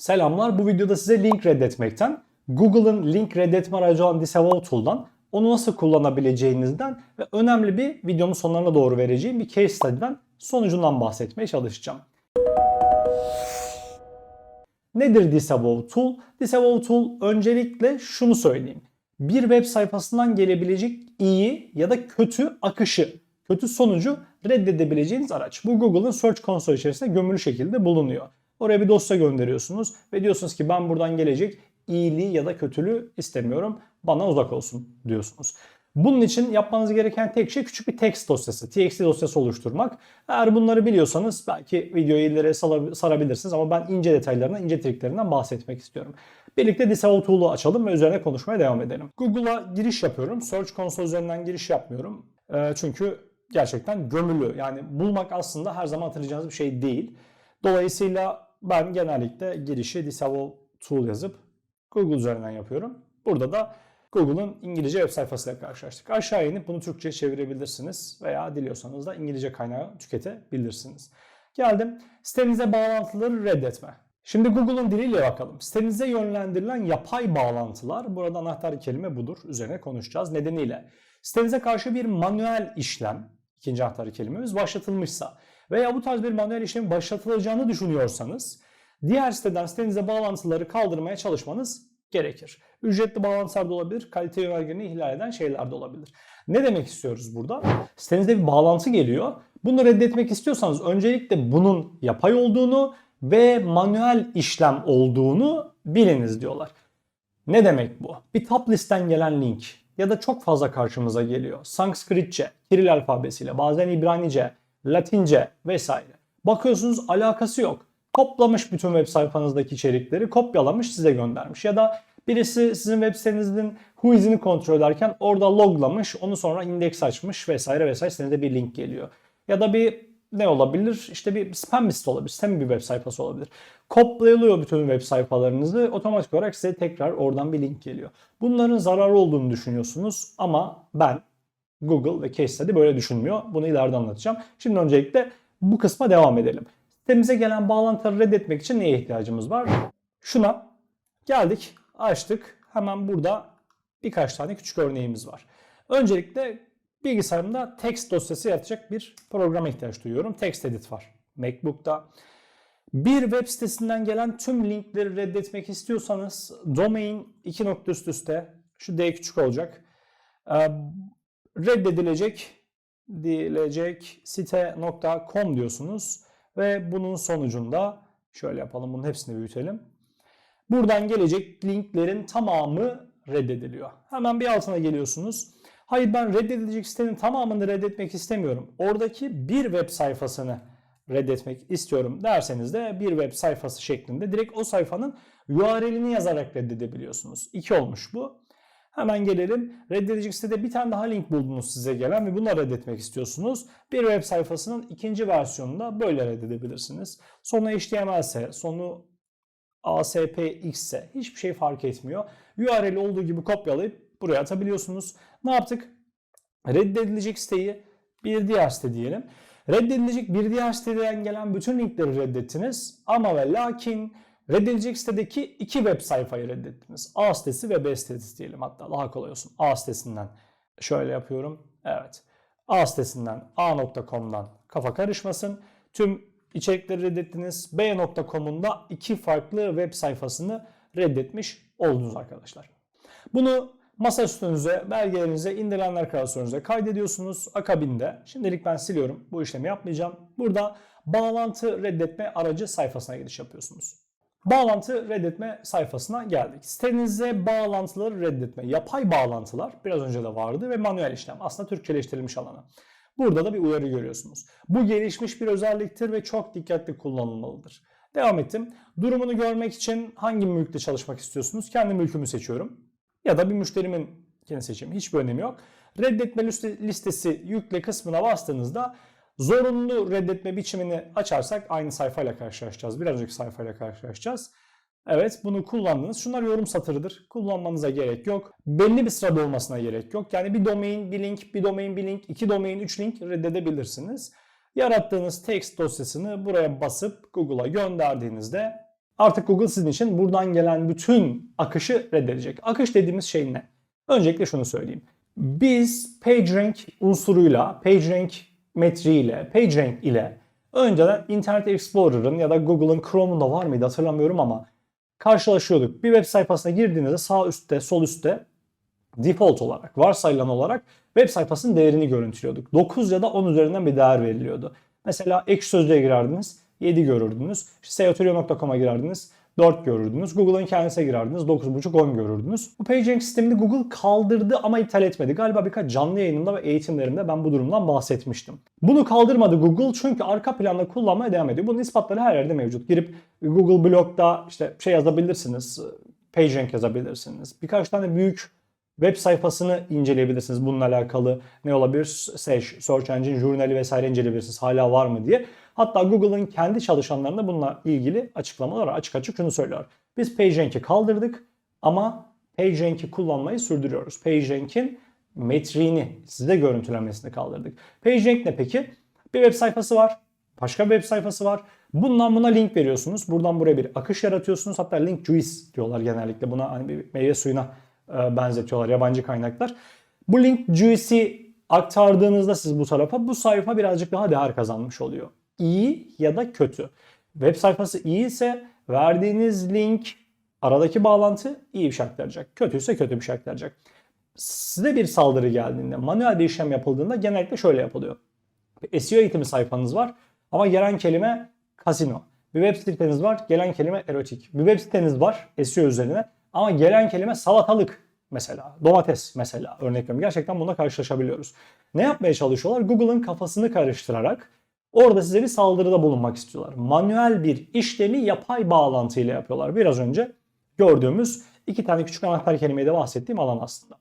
Selamlar. Bu videoda size link reddetmekten, Google'ın link reddetme aracı olan Disavow Tool'dan, onu nasıl kullanabileceğinizden ve önemli bir videonun sonlarına doğru vereceğim bir case study'den sonucundan bahsetmeye çalışacağım. Nedir Disavow Tool? Disavow Tool öncelikle şunu söyleyeyim. Bir web sayfasından gelebilecek iyi ya da kötü akışı, kötü sonucu reddedebileceğiniz araç. Bu Google'ın Search Console içerisinde gömülü şekilde bulunuyor. Oraya bir dosya gönderiyorsunuz ve diyorsunuz ki ben buradan gelecek iyiliği ya da kötülüğü istemiyorum. Bana uzak olsun diyorsunuz. Bunun için yapmanız gereken tek şey küçük bir text dosyası, txt dosyası oluşturmak. Eğer bunları biliyorsanız belki videoyu ileri sarabilirsiniz ama ben ince detaylarından, ince triklerinden bahsetmek istiyorum. Birlikte Disavow Tool'u açalım ve üzerine konuşmaya devam edelim. Google'a giriş yapıyorum. Search Console üzerinden giriş yapmıyorum. Ee, çünkü gerçekten gömülü. Yani bulmak aslında her zaman hatırlayacağınız bir şey değil. Dolayısıyla ben genellikle girişi Disavow Tool yazıp Google üzerinden yapıyorum. Burada da Google'ın İngilizce web sayfasıyla karşılaştık. Aşağı inip bunu Türkçe çevirebilirsiniz veya diliyorsanız da İngilizce kaynağı tüketebilirsiniz. Geldim sitenize bağlantıları reddetme. Şimdi Google'un diliyle bakalım. Sitenize yönlendirilen yapay bağlantılar, burada anahtar kelime budur. Üzerine konuşacağız. Nedeniyle sitenize karşı bir manuel işlem, ikinci anahtar kelimemiz başlatılmışsa veya bu tarz bir manuel işlemin başlatılacağını düşünüyorsanız diğer siteden sitenize bağlantıları kaldırmaya çalışmanız gerekir. Ücretli bağlantılar da olabilir, kalite yönergelerini ihlal eden şeyler de olabilir. Ne demek istiyoruz burada? Sitenizde bir bağlantı geliyor. Bunu reddetmek istiyorsanız öncelikle bunun yapay olduğunu ve manuel işlem olduğunu biliniz diyorlar. Ne demek bu? Bir top listten gelen link ya da çok fazla karşımıza geliyor. Sanskritçe, Kiril alfabesiyle, bazen İbranice, Latince vesaire. Bakıyorsunuz alakası yok. Toplamış bütün web sayfanızdaki içerikleri, kopyalamış size göndermiş. Ya da birisi sizin web sitenizin whois'ini kontrol ederken orada loglamış, onu sonra indeks açmış vesaire vesaire sitenize bir link geliyor. Ya da bir ne olabilir? İşte bir spam bir site olabilir, spam bir web sayfası olabilir. Kopyalıyor bütün web sayfalarınızı, otomatik olarak size tekrar oradan bir link geliyor. Bunların zararı olduğunu düşünüyorsunuz ama ben Google ve Case Study böyle düşünmüyor. Bunu ileride anlatacağım. Şimdi öncelikle bu kısma devam edelim. Sitemize gelen bağlantıları reddetmek için neye ihtiyacımız var? Şuna geldik, açtık. Hemen burada birkaç tane küçük örneğimiz var. Öncelikle bilgisayarımda text dosyası yaratacak bir programa ihtiyaç duyuyorum. TextEdit var MacBook'ta. Bir web sitesinden gelen tüm linkleri reddetmek istiyorsanız domain iki nokta üst üste şu D küçük olacak. Reddedilecek dilecek site.com diyorsunuz ve bunun sonucunda şöyle yapalım bunun hepsini büyütelim. Buradan gelecek linklerin tamamı reddediliyor. Hemen bir altına geliyorsunuz. Hayır ben reddedilecek sitenin tamamını reddetmek istemiyorum. Oradaki bir web sayfasını reddetmek istiyorum derseniz de bir web sayfası şeklinde direkt o sayfanın URL'ini yazarak reddedebiliyorsunuz. İki olmuş bu. Hemen gelelim. Reddedilecek sitede bir tane daha link buldunuz size gelen ve bunları reddetmek istiyorsunuz. Bir web sayfasının ikinci versiyonunda böyle reddedebilirsiniz. Sonu HTML ise, sonu ASPX ise hiçbir şey fark etmiyor. URL'i olduğu gibi kopyalayıp buraya atabiliyorsunuz. Ne yaptık? Reddedilecek siteyi bir diğer site diyelim. Reddedilecek bir diğer siteden gelen bütün linkleri reddettiniz. Ama ve lakin reddedilecek sitedeki iki web sayfayı reddettiniz. A sitesi ve B sitesi diyelim hatta daha kolay olsun. A sitesinden şöyle yapıyorum. Evet. A sitesinden A.com'dan kafa karışmasın. Tüm içerikleri reddettiniz. B.com'un da iki farklı web sayfasını reddetmiş oldunuz arkadaşlar. Bunu masa üstünüze, belgelerinize, indirilenler klasörünüze kaydediyorsunuz. Akabinde, şimdilik ben siliyorum. Bu işlemi yapmayacağım. Burada bağlantı reddetme aracı sayfasına giriş yapıyorsunuz. Bağlantı reddetme sayfasına geldik. Sitenize bağlantıları reddetme, yapay bağlantılar biraz önce de vardı ve manuel işlem aslında Türkçeleştirilmiş alanı. Burada da bir uyarı görüyorsunuz. Bu gelişmiş bir özelliktir ve çok dikkatli kullanılmalıdır. Devam ettim. Durumunu görmek için hangi mülkte çalışmak istiyorsunuz? Kendi mülkümü seçiyorum. Ya da bir müşterimin kendi seçeyim. Hiçbir önemi yok. Reddetme listesi yükle kısmına bastığınızda zorunlu reddetme biçimini açarsak aynı sayfayla karşılaşacağız. Biraz önceki sayfayla karşılaşacağız. Evet bunu kullandınız. Şunlar yorum satırıdır. Kullanmanıza gerek yok. Belli bir sırada olmasına gerek yok. Yani bir domain, bir link, bir domain, bir link, iki domain, üç link reddedebilirsiniz. Yarattığınız text dosyasını buraya basıp Google'a gönderdiğinizde Artık Google sizin için buradan gelen bütün akışı reddedecek. Akış dediğimiz şey ne? Öncelikle şunu söyleyeyim. Biz PageRank unsuruyla, PageRank metriğiyle, PageRank ile önceden Internet Explorer'ın ya da Google'ın Chrome'unda var mıydı hatırlamıyorum ama karşılaşıyorduk. Bir web sayfasına girdiğinizde sağ üstte, sol üstte default olarak, varsayılan olarak web sayfasının değerini görüntülüyorduk. 9 ya da 10 üzerinden bir değer veriliyordu. Mesela ekşi sözlüğe girerdiniz, 7 görürdünüz. İşte seoturio.com'a girerdiniz, 4 görürdünüz. Google'ın kendisine girerdiniz, 9.5-10 görürdünüz. Bu PageRank sistemini Google kaldırdı ama iptal etmedi. Galiba birkaç canlı yayınımda ve eğitimlerimde ben bu durumdan bahsetmiştim. Bunu kaldırmadı Google çünkü arka planda kullanmaya devam ediyor. Bunun ispatları her yerde mevcut. Girip Google Blog'da işte şey yazabilirsiniz, PageRank yazabilirsiniz. Birkaç tane büyük web sayfasını inceleyebilirsiniz. Bununla alakalı ne olabilir? Search, Search Engine Journal'i vesaire inceleyebilirsiniz. Hala var mı diye. Hatta Google'ın kendi çalışanlarında bununla ilgili açıklamalar var. Açık açık şunu söylüyor. Biz PageRank'i kaldırdık ama PageRank'i kullanmayı sürdürüyoruz. PageRank'in metriğini size görüntülenmesini kaldırdık. PageRank ne peki? Bir web sayfası var. Başka bir web sayfası var. Bundan buna link veriyorsunuz. Buradan buraya bir akış yaratıyorsunuz. Hatta link juice diyorlar genellikle. Buna hani bir meyve suyuna benzetiyorlar yabancı kaynaklar. Bu link juice'i aktardığınızda siz bu tarafa bu sayfa birazcık daha değer kazanmış oluyor. İyi ya da kötü. Web sayfası iyi ise verdiğiniz link aradaki bağlantı iyi bir şey aktaracak. Kötüyse kötü bir şey aktaracak. Size bir saldırı geldiğinde, manuel bir işlem yapıldığında genellikle şöyle yapılıyor. Bir SEO eğitimi sayfanız var ama gelen kelime kasino. Bir web siteniz var, gelen kelime erotik. Bir web siteniz var SEO üzerine ama gelen kelime salatalık mesela, domates mesela örnek veriyorum. Gerçekten bununla karşılaşabiliyoruz. Ne yapmaya çalışıyorlar? Google'ın kafasını karıştırarak orada size bir saldırıda bulunmak istiyorlar. Manuel bir işlemi yapay bağlantıyla yapıyorlar. Biraz önce gördüğümüz iki tane küçük anahtar kelimeyi de bahsettiğim alan aslında.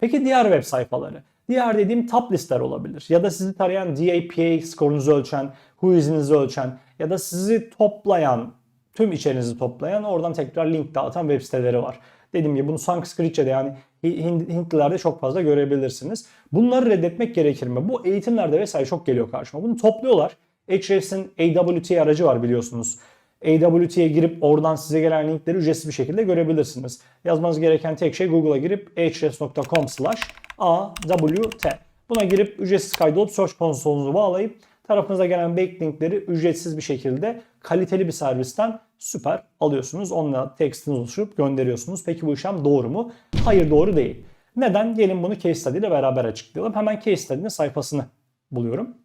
Peki diğer web sayfaları? Diğer dediğim top listeler olabilir. Ya da sizi tarayan DAPA skorunuzu ölçen, whois'inizi ölçen ya da sizi toplayan, tüm içerinizi toplayan oradan tekrar link dağıtan web siteleri var. Dediğim gibi bunu Sanskritçe'de yani Hintlilerde çok fazla görebilirsiniz. Bunları reddetmek gerekir mi? Bu eğitimlerde vesaire çok geliyor karşıma. Bunu topluyorlar. Ahrefs'in AWT aracı var biliyorsunuz. AWT'ye girip oradan size gelen linkleri ücretsiz bir şekilde görebilirsiniz. Yazmanız gereken tek şey Google'a girip ahrefs.com slash AWT. Buna girip ücretsiz kaydolup Search konsolunuzu bağlayıp tarafınıza gelen backlinkleri ücretsiz bir şekilde kaliteli bir servisten süper alıyorsunuz. Onunla tekstiniz oluşturup gönderiyorsunuz. Peki bu işlem doğru mu? Hayır doğru değil. Neden? Gelin bunu case study ile beraber açıklayalım. Hemen case study'nin sayfasını buluyorum.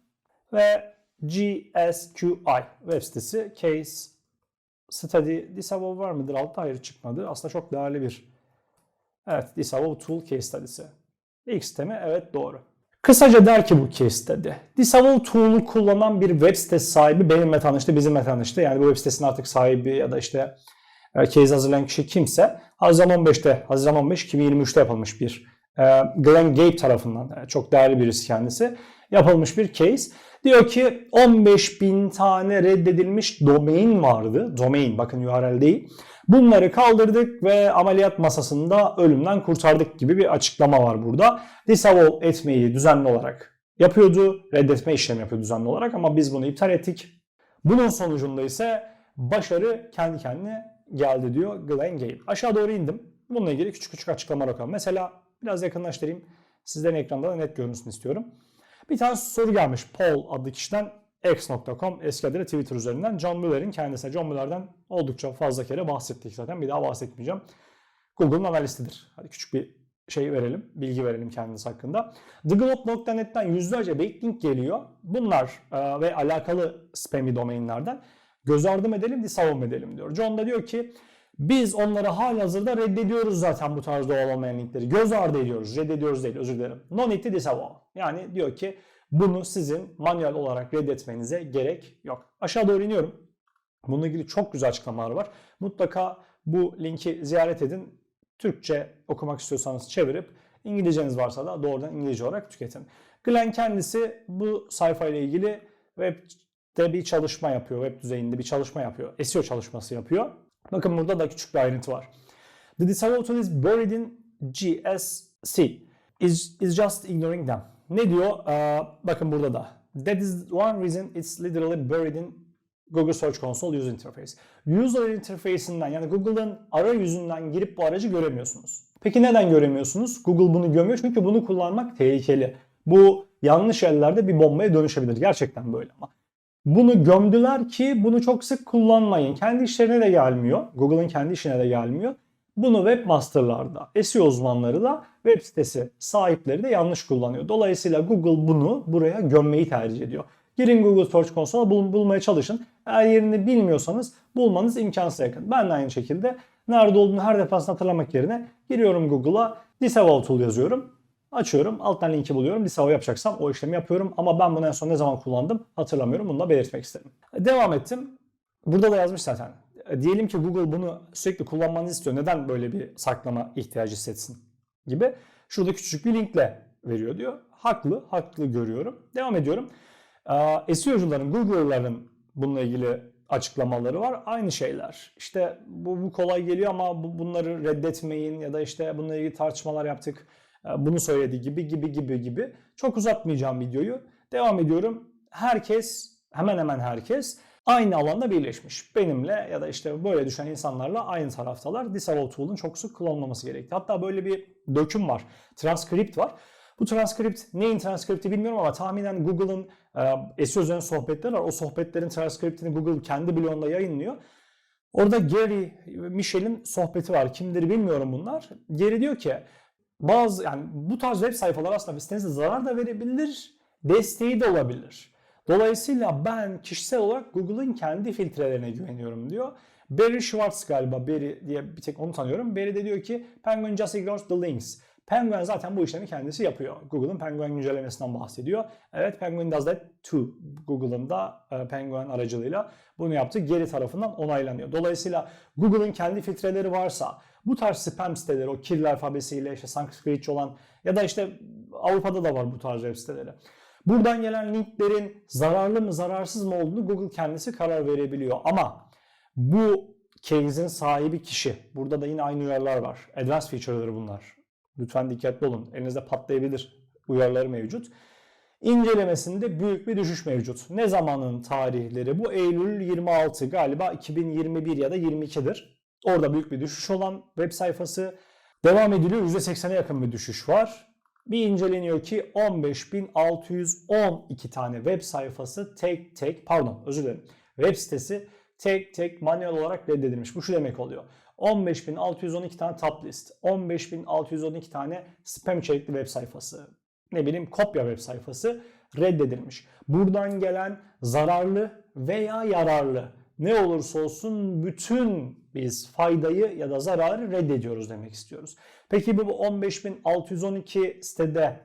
Ve GSQI web sitesi case study disavow var mıdır altta? Hayır çıkmadı. Aslında çok değerli bir evet disavow tool case study'si. İlk sitemi evet doğru. Kısaca der ki bu case study. Disavow tool'u kullanan bir web sitesi sahibi benimle tanıştı, bizimle tanıştı. Yani bu web sitesinin artık sahibi ya da işte e, case hazırlayan kişi kimse Haziran 15'te, Haziran 15 2023'te yapılmış bir e, Glenn Gabe tarafından yani çok değerli birisi kendisi yapılmış bir case. Diyor ki 15 bin tane reddedilmiş domain vardı. Domain bakın URL değil. Bunları kaldırdık ve ameliyat masasında ölümden kurtardık gibi bir açıklama var burada. Disavow etmeyi düzenli olarak yapıyordu. Reddetme işlemi yapıyordu düzenli olarak ama biz bunu iptal ettik. Bunun sonucunda ise başarı kendi kendine geldi diyor Glenn Gabe. Aşağı doğru indim. Bununla ilgili küçük küçük açıklamalar okuyalım. Mesela biraz yakınlaştırayım. Sizlerin ekranda da net görünsün istiyorum. Bir tane soru gelmiş Paul adlı kişiden X.com eski adıyla Twitter üzerinden John Muller'in kendisine. John Muller'den oldukça fazla kere bahsettik zaten. Bir daha bahsetmeyeceğim. Google'ın analistidir. Hadi küçük bir şey verelim, bilgi verelim kendisi hakkında. TheGlobe.net'ten yüzlerce backlink geliyor. Bunlar e, ve alakalı spammy domainlerden göz ardı mı edelim, disavow edelim diyor. John da diyor ki biz onları hali hazırda reddediyoruz zaten bu tarz doğal olmayan linkleri. Göz ardı ediyoruz. Reddediyoruz değil özür dilerim. No need to disavow. Yani diyor ki bunu sizin manuel olarak reddetmenize gerek yok. Aşağı doğru iniyorum. Bununla ilgili çok güzel açıklamalar var. Mutlaka bu linki ziyaret edin. Türkçe okumak istiyorsanız çevirip İngilizceniz varsa da doğrudan İngilizce olarak tüketin. Glenn kendisi bu sayfayla ilgili webde bir çalışma yapıyor. Web düzeyinde bir çalışma yapıyor. SEO çalışması yapıyor. Bakın burada da küçük bir ayrıntı var. The disavow tool is buried in GSC. Is, is just ignoring them. Ne diyor? Ee, bakın burada da. That is one reason it's literally buried in Google Search Console User Interface. User Interface'inden yani Google'ın arayüzünden girip bu aracı göremiyorsunuz. Peki neden göremiyorsunuz? Google bunu gömüyor çünkü bunu kullanmak tehlikeli. Bu yanlış ellerde bir bombaya dönüşebilir. Gerçekten böyle ama. Bunu gömdüler ki bunu çok sık kullanmayın. Kendi işlerine de gelmiyor. Google'ın kendi işine de gelmiyor. Bunu webmasterlarda, SEO uzmanları da web sitesi sahipleri de yanlış kullanıyor. Dolayısıyla Google bunu buraya gömmeyi tercih ediyor. Girin Google Search Console'a bul- bulmaya çalışın. Eğer yerini bilmiyorsanız bulmanız imkansız yakın. Ben de aynı şekilde nerede olduğunu her defasında hatırlamak yerine giriyorum Google'a Disavow Tool yazıyorum. Açıyorum. Alttan linki buluyorum. Disavow yapacaksam o işlemi yapıyorum. Ama ben bunu en son ne zaman kullandım hatırlamıyorum. Bunu da belirtmek istedim. Devam ettim. Burada da yazmış zaten. E, Diyelim ki Google bunu sürekli kullanmanızı istiyor. Neden böyle bir saklama ihtiyacı hissetsin gibi. Şurada küçük bir linkle veriyor diyor. Haklı, haklı görüyorum. Devam ediyorum. SEO'cuların, Google'ların bununla ilgili açıklamaları var. Aynı şeyler. İşte bu, bu kolay geliyor ama bu, bunları reddetmeyin ya da işte bununla ilgili tartışmalar yaptık. Ee, Bunu söyledi gibi gibi gibi gibi. Çok uzatmayacağım videoyu. Devam ediyorum. Herkes, hemen hemen herkes aynı alanda birleşmiş. Benimle ya da işte böyle düşen insanlarla aynı taraftalar. Disavow Tool'un çok sık kullanılmaması gerekti. Hatta böyle bir döküm var. Transkript var. Bu transkript neyin transkripti bilmiyorum ama tahminen Google'ın e, SEO üzerine sohbetleri var. O sohbetlerin transkriptini Google kendi blogunda yayınlıyor. Orada Gary Michel'in sohbeti var. Kimdir bilmiyorum bunlar. Gary diyor ki bazı yani bu tarz web sayfalar aslında sitenize zarar da verebilir, desteği de olabilir. Dolayısıyla ben kişisel olarak Google'ın kendi filtrelerine güveniyorum diyor. Barry Schwartz galiba Barry diye bir tek onu tanıyorum. Barry de diyor ki Penguin just ignores the links. Penguin zaten bu işlemi kendisi yapıyor. Google'ın Penguin güncellemesinden bahsediyor. Evet Penguin does that too. Google'ın da e, Penguin aracılığıyla bunu yaptı. Geri tarafından onaylanıyor. Dolayısıyla Google'ın kendi filtreleri varsa bu tarz spam siteleri o kirli alfabesiyle işte Sanskritçe olan ya da işte Avrupa'da da var bu tarz web siteleri. Buradan gelen linklerin zararlı mı zararsız mı olduğunu Google kendisi karar verebiliyor. Ama bu case'in sahibi kişi. Burada da yine aynı uyarılar var. Advanced feature'ları bunlar. Lütfen dikkatli olun. Elinizde patlayabilir uyarıları mevcut. İncelemesinde büyük bir düşüş mevcut. Ne zamanın tarihleri? Bu Eylül 26 galiba 2021 ya da 22'dir. Orada büyük bir düşüş olan web sayfası devam ediliyor. %80'e yakın bir düşüş var. Bir inceleniyor ki 15.612 tane web sayfası tek tek pardon özür dilerim web sitesi tek tek manuel olarak reddedilmiş. Bu şu demek oluyor. 15.612 tane top list, 15.612 tane spam içerikli web sayfası, ne bileyim kopya web sayfası reddedilmiş. Buradan gelen zararlı veya yararlı ne olursa olsun bütün biz faydayı ya da zararı reddediyoruz demek istiyoruz. Peki bu 15.612 sitede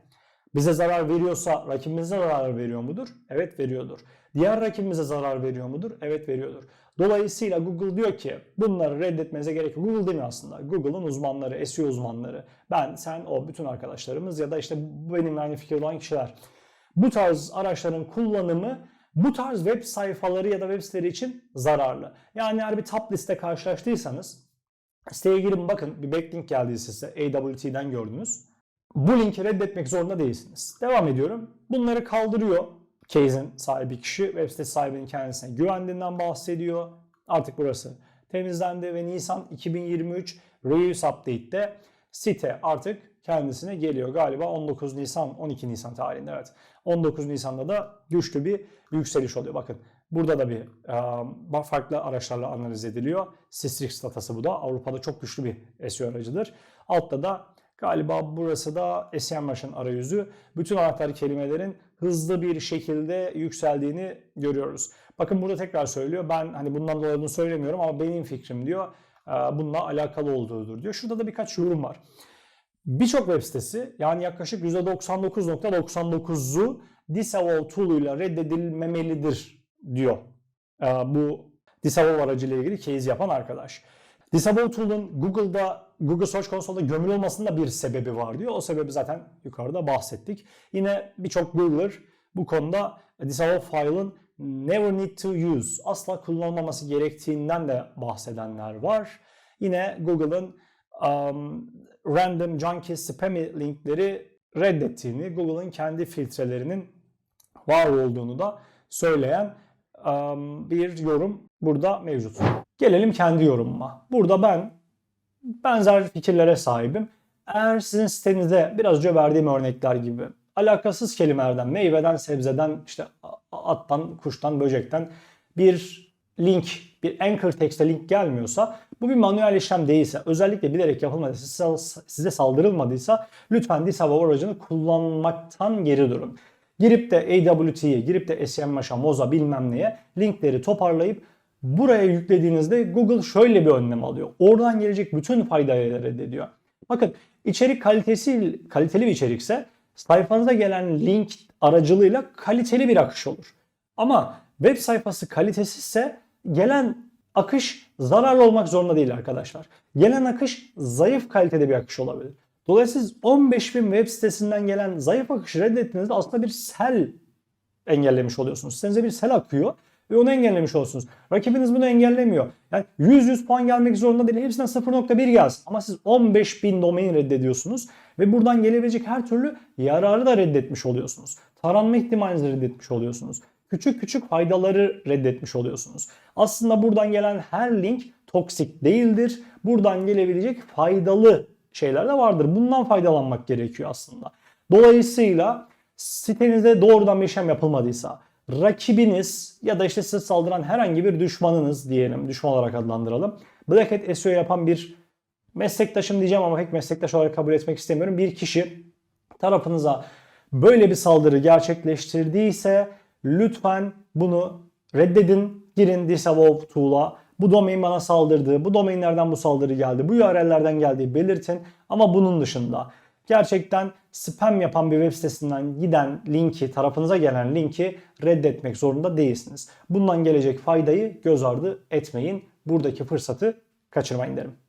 bize zarar veriyorsa rakibimize zarar veriyor mudur? Evet veriyordur. Diğer rakibimize zarar veriyor mudur? Evet veriyordur. Dolayısıyla Google diyor ki bunları reddetmenize gerek yok. Google demiyor aslında. Google'ın uzmanları, SEO uzmanları. Ben, sen, o bütün arkadaşlarımız ya da işte benimle aynı fikirde olan kişiler. Bu tarz araçların kullanımı bu tarz web sayfaları ya da web siteleri için zararlı. Yani eğer bir top liste karşılaştıysanız siteye girin bakın bir backlink geldi size AWT'den gördünüz. Bu linki reddetmek zorunda değilsiniz. Devam ediyorum. Bunları kaldırıyor case'in sahibi kişi web sitesi sahibinin kendisine güvendiğinden bahsediyor. Artık burası temizlendi ve Nisan 2023 Reuse Update'te site artık kendisine geliyor. Galiba 19 Nisan, 12 Nisan tarihinde evet. 19 Nisan'da da güçlü bir yükseliş oluyor. Bakın burada da bir farklı araçlarla analiz ediliyor. Systrix datası bu da. Avrupa'da çok güçlü bir SEO aracıdır. Altta da Galiba burası da SEMrush'ın arayüzü. Bütün anahtar kelimelerin hızlı bir şekilde yükseldiğini görüyoruz. Bakın burada tekrar söylüyor. Ben hani bundan dolayı söylemiyorum ama benim fikrim diyor bununla alakalı olduğudur diyor. Şurada da birkaç yorum var. Birçok web sitesi yani yaklaşık %99.99'u Disavow tool'uyla reddedilmemelidir diyor. E, bu Disavow aracıyla ilgili case yapan arkadaş. Disavow tool'un Google'da Google Search Console'da gömülü olmasında bir sebebi var diyor. O sebebi zaten yukarıda bahsettik. Yine birçok Googler bu konuda Disavow file'ın never need to use, asla kullanılmaması gerektiğinden de bahsedenler var. Yine Google'ın um, random junkie spammy linkleri reddettiğini, Google'ın kendi filtrelerinin var olduğunu da söyleyen em, bir yorum burada mevcut. Gelelim kendi yorumuma. Burada ben benzer fikirlere sahibim. Eğer sizin sitenizde biraz önce verdiğim örnekler gibi alakasız kelimelerden, meyveden, sebzeden, işte attan, kuştan, böcekten bir link, bir anchor text'e link gelmiyorsa, bu bir manuel işlem değilse, özellikle bilerek yapılmadıysa, size saldırılmadıysa lütfen disavow aracını kullanmaktan geri durun. Girip de AWT'ye, girip de SEMrush'a, Moza bilmem neye linkleri toparlayıp buraya yüklediğinizde Google şöyle bir önlem alıyor. Oradan gelecek bütün faydaları reddediyor. Bakın içerik kalitesi kaliteli bir içerikse sayfanıza gelen link aracılığıyla kaliteli bir akış olur. Ama web sayfası kalitesizse gelen akış zararlı olmak zorunda değil arkadaşlar. Gelen akış zayıf kalitede bir akış olabilir. Dolayısıyla siz 15.000 web sitesinden gelen zayıf akışı reddettiğinizde aslında bir sel engellemiş oluyorsunuz. Sitenize bir sel akıyor ve onu engellemiş olursunuz. Rakibiniz bunu engellemiyor. Yani 100-100 puan gelmek zorunda değil. Hepsinden 0.1 gelsin. Ama siz 15.000 domain reddediyorsunuz ve buradan gelebilecek her türlü yararı da reddetmiş oluyorsunuz. Taranma ihtimalinizi reddetmiş oluyorsunuz. Küçük küçük faydaları reddetmiş oluyorsunuz. Aslında buradan gelen her link toksik değildir. Buradan gelebilecek faydalı şeyler de vardır. Bundan faydalanmak gerekiyor aslında. Dolayısıyla sitenizde doğrudan bir işlem yapılmadıysa, rakibiniz ya da işte size saldıran herhangi bir düşmanınız diyelim, düşman olarak adlandıralım. Black Hat SEO yapan bir meslektaşım diyeceğim ama pek meslektaş olarak kabul etmek istemiyorum. Bir kişi tarafınıza böyle bir saldırı gerçekleştirdiyse lütfen bunu reddedin. Girin disavow tool'a. Bu domain bana saldırdı. Bu domainlerden bu saldırı geldi. Bu URL'lerden geldiği belirtin. Ama bunun dışında gerçekten spam yapan bir web sitesinden giden linki, tarafınıza gelen linki reddetmek zorunda değilsiniz. Bundan gelecek faydayı göz ardı etmeyin. Buradaki fırsatı kaçırmayın derim.